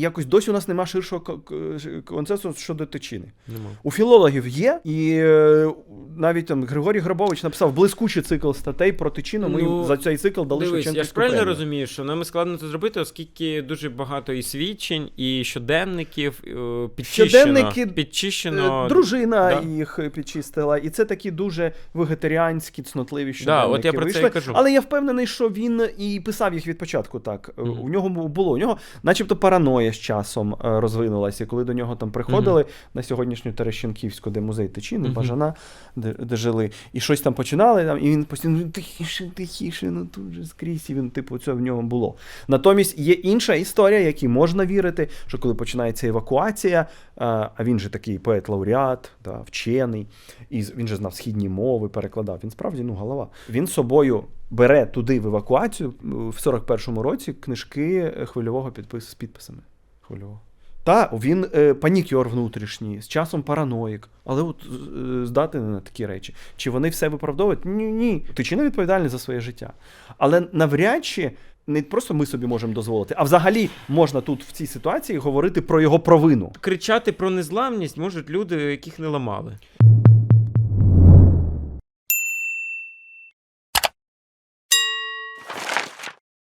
якось досі у нас нема ширшого ко- ко- консенсусу щодо. Нема. У філологів є, і е, навіть там Григорій Грабович написав блискучий цикл статей про тичину. Ми Ну, за цей цикл дали Дивись, я ж правильно премію. розумію, що нам складно це зробити, оскільки дуже багато і свідчень, і щоденників е, підчищено. Щоденники, підчищено. Е, Дружина Да. їх підчистила, і це такі дуже вегетаріанські, цнотливі Да, от я про це вийшли. і кажу. Але я впевнений, що він і писав їх від початку так. Е, Мгм. У нього було. У нього, начебто, параноя з часом е, розвинулася. Коли до нього там приходили на сьогоднішню Терещенківську, де музей Тичини, Мгм. Бажана, де, де жили, і щось там починали, там, і він постійно «Ну, тихіше, тихіше, ну тут же скрізь, і він, типу, це в нього було. Натомість є інша історія, якій можна вірити, що коли починається евакуація, е, а він же такий поет-лауреат, да, вчений, і він же знав східні мови, перекладав. Він справді ну, голова. Він собою бере туди в евакуацію в 41-му році книжки хвильового підпису з підписами. Хвильового. Та, він е, панікер внутрішній, з часом параноїк. Але от е, здатний на такі речі. Чи вони все виправдовують? Ні, ні. Ти чи не відповідальний за своє життя. Але навряд чи не просто ми собі можемо дозволити, а взагалі можна тут в цій ситуації говорити про його провину. Кричати про незламність можуть люди, яких не ламали.